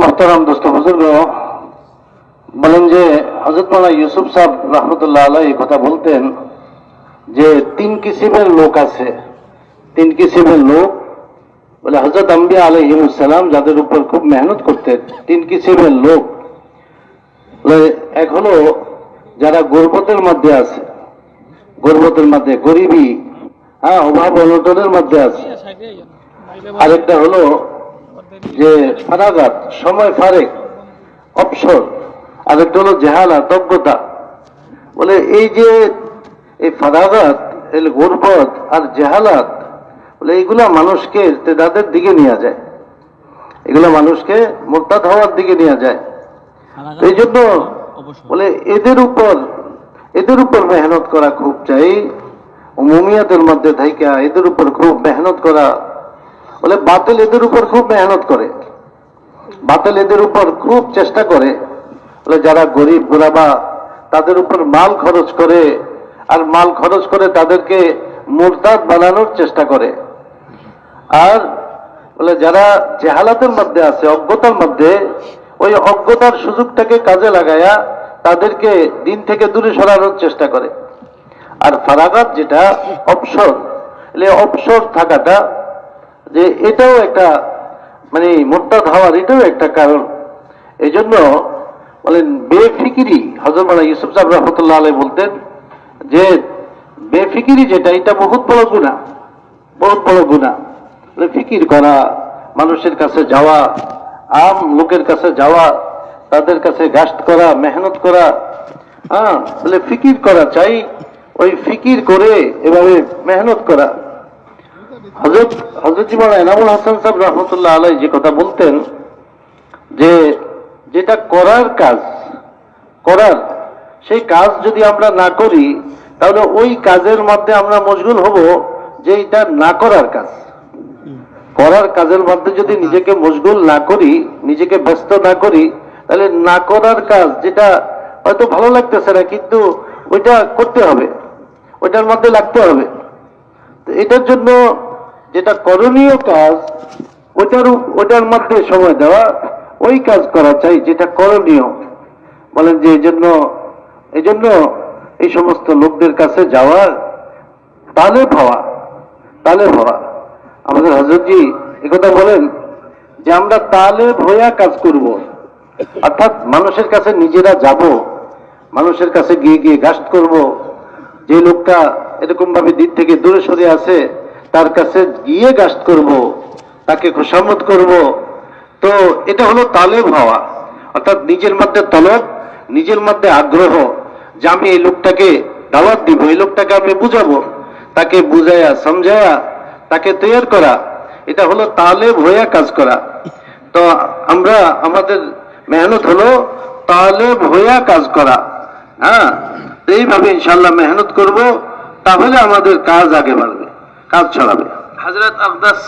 মোহতারাম দোস্ত বুজুর্গ, বলেন যে হজরত মালা ইউসুফ সাহেব রহমতুল্লাহ আলাই এই কথা বলতেন যে তিন কিসিমের লোক আছে, তিন কিসিমের লোক। বলে হজরত আম্বিয়া আলহিমুসালাম যাদের উপর খুব মেহনত করতেন, তিন কিসিমের লোক। এক হলো যারা গর্বতের মধ্যে আছে, গর্বতের মধ্যে, গরিবী হ্যাঁ অভাব অনটনের মধ্যে আছে। আরেকটা হলো যে ফারাগাত সময় ফারেক অবসর আরেকটা হলো জেহালা দজ্ঞতা বলে এই যে এই ফারাগাত গর্বত আর জেহালাত বলে এইগুলা মানুষকে তাদের দিকে নিয়ে যায়। এগুলো মানুষকে মোরতাদ হওয়ার দিকে নিয়ে যায়। এই জন্য বলে এদের উপর এদের উপর মেহনত করা খুব চাই মুমিয়াদের মধ্যে থাইকা এদের উপর খুব মেহনত করা বলে বাতিল এদের উপর খুব মেহনত করে। বাতিল এদের উপর খুব চেষ্টা করে। বলে যারা গরিব গোরাবা তাদের উপর মাল খরচ করে আর মাল খরচ করে তাদেরকে মুরতাদ বানানোর চেষ্টা করে। আর বলে যারা জেহালাতের মধ্যে আছে, অজ্ঞতার মধ্যে, ওই অজ্ঞতার সুযোগটাকে কাজে লাগায়া তাদেরকে দিন থেকে দূরে সরানোর চেষ্টা করে। আর ফারাগাত যেটা, অবসর অবসর থাকাটা যে এটাও একটা মানে মোরতাদ ধাওয়ার এটাও একটা কারণ। এই জন্য বলেন বেফিকিরি হজর মালা ইউসুফ সাহেব রহমতুল্লাহ আলাই বলতেন যে বেফিকিরি যেটা, এটা বহুত বড় গুণা বহুত বড় গুণা ফিকির করা, মানুষের কাছে যাওয়া, আম লোকের কাছে যাওয়া, তাদের কাছে গাস্ট করা, মেহনত করা হ্যাঁ বলে ফিকির করা চাই, ওই ফিকির করে এভাবে মেহনত করা। হজরত হজরত জীবন এনামুল হাসান সাহেব রহমতুল্লাহ আলাই যে কথা বলতেন, যে যেটা করার কাজ, করার, সেই কাজ যদি আমরা না করি, তাহলে ওই কাজের মধ্যে আমরা মশগুল হব যে এটা না করার কাজ। করার কাজের মধ্যে যদি নিজেকে মশগুল না করি, নিজেকে ব্যস্ত না করি, তাহলে না করার কাজ যেটা হয়তো ভালো লাগতেছে না, কিন্তু ওইটা করতে হবে, ওইটার মধ্যে লাগতে হবে। এটার জন্য যেটা করণীয় কাজ, ওটার ওটার মধ্যে সময় দেওয়া, ওই কাজ করা চাই যেটা করণীয়। বলেন যে এই জন্য এই জন্য এই সমস্ত লোকদের কাছে যাওয়ার তালে হওয়া তালে হওয়া আমাদের হজরতজি একথা বলেন যে আমরা তালে ভয়া কাজ করব। অর্থাৎ মানুষের কাছে নিজেরা যাব, মানুষের কাছে গিয়ে গিয়ে গাস্ট করব। যে লোকটা এরকম ভাবে দিক থেকে দূরে সরে আছে তার কাছে গিয়ে গাস্ট করব, তাকে খোসামত করব। তো এটা হলো তালেব হওয়া, অর্থাৎ নিজের মধ্যে তলব, নিজের মধ্যে আগ্রহ যে আমি এই লোকটাকে দাওয়াত দিব, এই লোকটাকে আমি বুঝাবো। তাকে বুঝায়া, সমঝায়া, তাকে তৈরি করা, এটা হলো তালেব হইয়া কাজ করা। তো আমরা, আমাদের মেহনত হলো তালেব হইয়া কাজ করা। হ্যাঁ এইভাবে ইনশাল্লাহ মেহনত করব, তাহলে আমাদের কাজ আগে বাড়বে। কাজ ছড়াবে হাজরত আবদাস